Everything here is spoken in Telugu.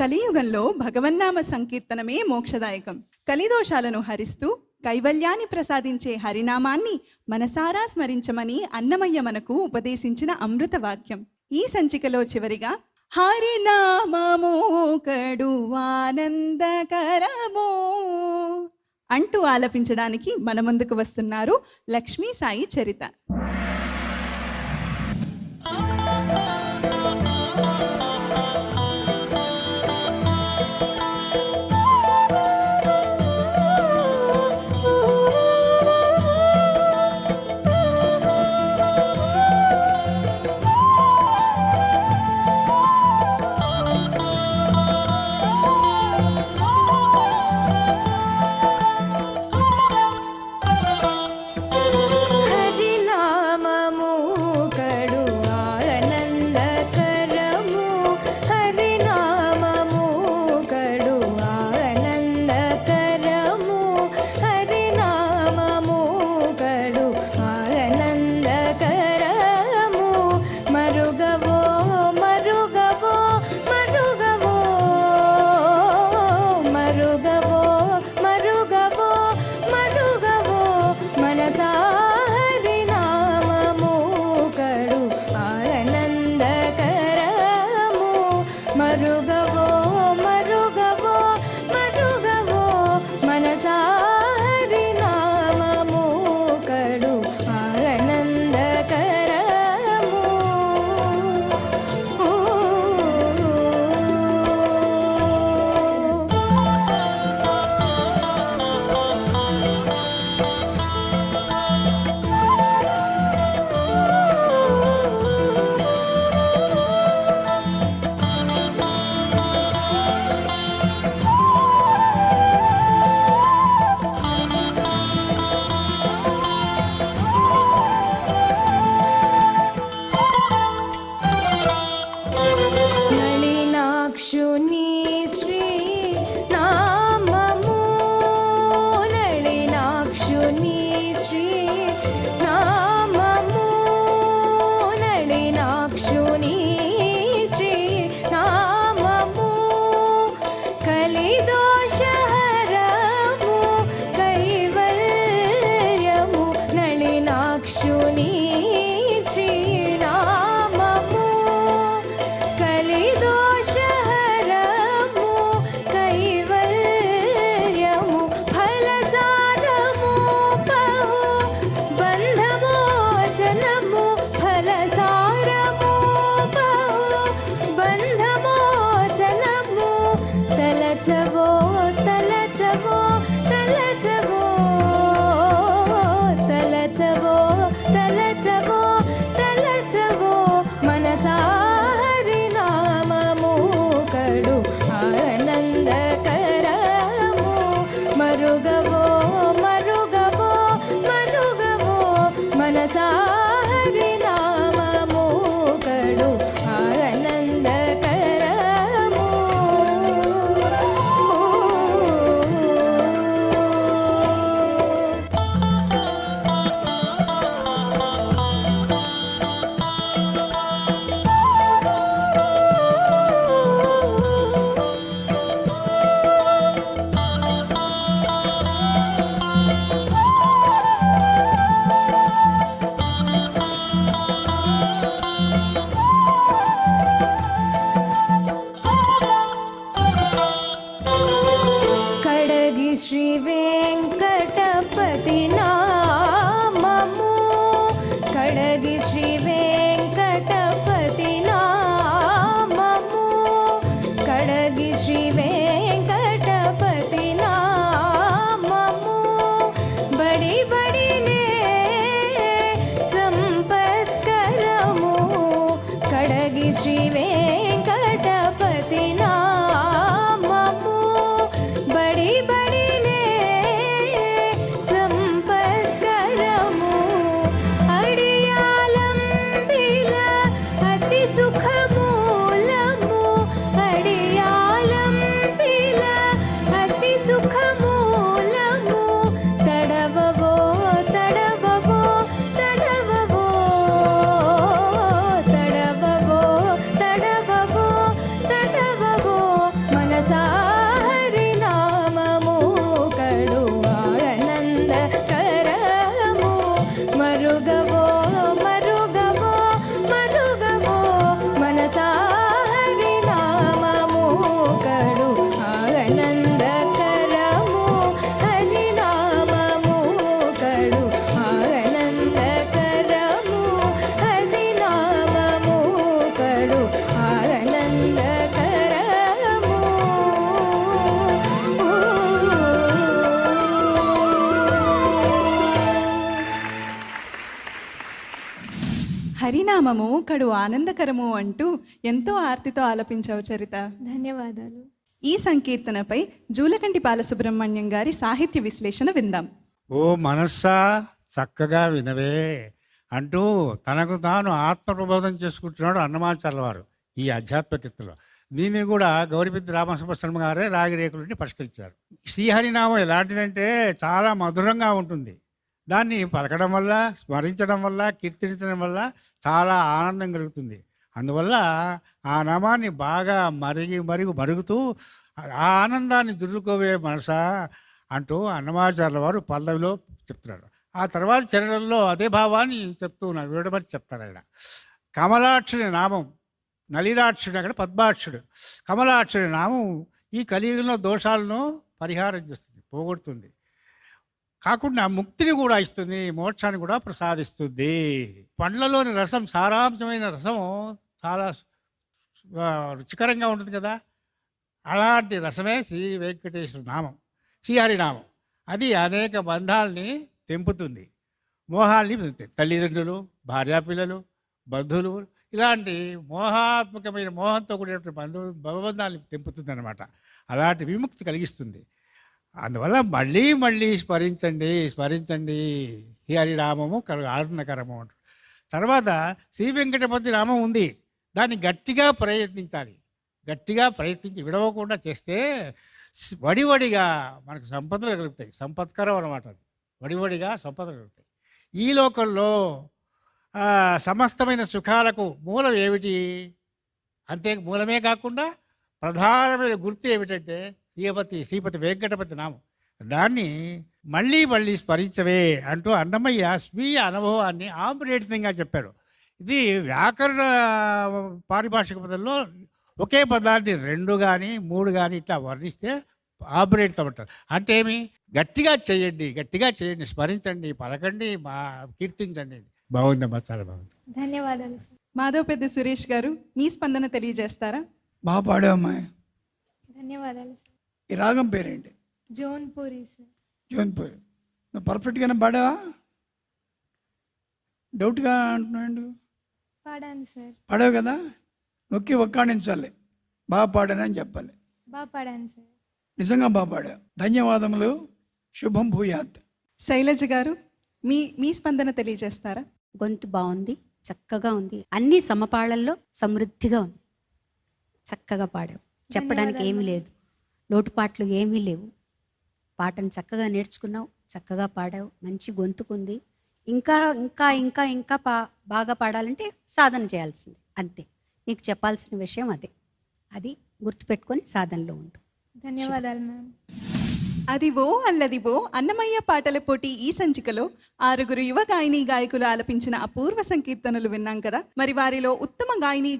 కలియుగంలో భగవన్నామ సంకీర్తనమే మోక్షదాయకం. కలిదోషాలను హరిస్తూ కైవల్యాన్ని ప్రసాదించే హరినామాన్ని మనసారా స్మరించమని అన్నమయ్య మనకు ఉపదేశించిన అమృత వాక్యం ఈ సంచికలో చివరిగా హరినామోకడు ఆనందకరమో అంటూ ఆలపించడానికి మన ముందుకు వస్తున్నారు లక్ష్మీ సాయి చరిత. सा హరినామము కడు ఆనందకరము అంటూ ఎంతో ఆర్తితో ఆలపించావు చరిత. ధన్యవాదాలు. ఈ సంకీర్తనపై జూలకంటి బాలసుబ్రహ్మణ్యం గారి సాహిత్య విశ్లేషణ విందాం. ఓ మనస్సా చక్కగా వినవే అంటూ తనకు తాను ఆత్మ ప్రబోధం చేసుకుంటున్నాడు అన్నమాచార్య వారు ఈ ఆధ్యాత్మికతలో దీన్ని కూడా గౌరిపెద్ది రామసుబ్రహ్మ గారే రాగిరేకులని పరిష్కరించారు. శ్రీహరినామం ఎలాంటిదంటే చాలా మధురంగా ఉంటుంది. దాన్ని పలకడం వల్ల స్మరించడం వల్ల కీర్తించడం వల్ల చాలా ఆనందం కలుగుతుంది. అందువల్ల ఆ నామాన్ని బాగా మరిగి మరుగు మరుగుతూ ఆ ఆనందాన్ని దుర్రుకోవే మనసా అంటూ అన్నమాచార్యుల వారు పల్లవిలో చెప్తున్నారు. ఆ తర్వాత చరణంలో అదే భావాన్ని చెప్తూ ఉన్నారు. విడమని చెప్తారు ఆయన. కమలాక్షుని నామం నలిరాక్షుడు అక్కడ పద్మాక్షుడు. కమలాక్షుని నామం ఈ కలియుగంలో దోషాలను పరిహారం చేస్తుంది పోగొడుతుంది. కాకుండా ముక్తిని కూడా ఇస్తుంది మోక్షాన్ని కూడా ప్రసాదిస్తుంది. పండ్లలోని రసం సారాంశమైన రసం చాలా రుచికరంగా ఉంటుంది కదా. అలాంటి రసమే శ్రీ వెంకటేశ్వర నామం శ్రీహరి నామం అది అనేక బంధాలని తెంపుతుంది. మోహాల్ని తల్లిదండ్రులు భార్యాపిల్లలు బంధువులు ఇలాంటి మోహాత్మకమైన మోహంతో కూడినటువంటి బంధు భవబంధాన్ని తెంపుతుంది అనమాట అలాంటి విముక్తి కలిగిస్తుంది. అందువల్ల మళ్ళీ మళ్ళీ స్మరించండి స్మరించండి. హరి రామము కల ఆనందకరము అంటారు. తర్వాత శ్రీ వెంకటపతి రామం ఉంది. దాన్ని గట్టిగా ప్రయత్నించాలి. గట్టిగా ప్రయత్నించి విడవకుండా చేస్తే వడివడిగా మనకు సంపదలు కలుగుతాయి. సంపత్కరం అనమాట అది. వడివడిగా సంపదలు కలుగుతాయి. ఈ లోకంలో సమస్తమైన సుఖాలకు మూలం ఏమిటి? అంతే మూలమే కాకుండా ప్రధానమైన గుర్తు ఏమిటంటే శ్రీపతి శ్రీపతి వెంకటపతి నామం. దాన్ని మళ్ళీ మళ్ళీ స్మరించవే అంటూ అన్నమయ్య స్వీయ అనుభవాన్ని ఆంబరేటితంగా చెప్పారు ఇది వ్యాకరణ పారిభాషిక పదంలో ఒకే పదాన్ని రెండు కానీ మూడు కానీ ఇట్లా వర్ణిస్తే ఆపరేట్తో ఉంటారు అంటే ఏమి? గట్టిగా చేయండి గట్టిగా చేయండి స్మరించండి పలకండి మా కీర్తించండి. బాగుందమ్మా చాలా బాగుంది. ధన్యవాదాలు సార్. మాధవ్ పెద్ద సురేష్ గారు మీ స్పందన తెలియజేస్తారా? బాగా పాడావమ్మా ధన్యవాదాలు సార్. ఈ రాగం పేరేంటి? జోన్పూరి సార్. జోన్పూర్. నువ్వు పర్ఫెక్ట్గానే పాడావా? డౌట్గా అంటున్నాడు పాడాను సార్. పాడావు కదా? నొక్కి ఒక్కాడించాలి. బాగా పాడానని చెప్పాలి. బాగా పాడాను సార్. నిజంగా బాగా పాడావు ధన్యవాదములు. శుభం భూయాత్. శైలజ గారు మీ మీ స్పందన తెలియజేస్తారా? గొంతు బాగుంది చక్కగా ఉంది. అన్ని సమపాళల్లో సమృద్ధిగా ఉంది. చక్కగా పాడావు. చెప్పడానికి ఏమీ లేదు. లోటుపాట్లు ఏమీ లేవు. పాటను చక్కగా నేర్చుకున్నావు చక్కగా పాడావు మంచి గొంతుకుంది. ఇంకా ఇంకా ఇంకా ఇంకా పా బాగా పాడాలంటే సాధన చేయాల్సింది. అంతే. నీకు చెప్పాల్సిన విషయం అదే. అది గుర్తుపెట్టుకొని సాధనలో ఉండు. ధన్యవాదాలు మ్యామ్. అదివో అల్లదివో అన్నమయ్య పాటల పోటీ ఈ సంచికలో ఆరుగురు యువ గాయని గాయకులు ఆలపించిన అపూర్వ సంకీర్తనలు విన్నాం కదా. మరి వారిలో ఉత్తమ గాయని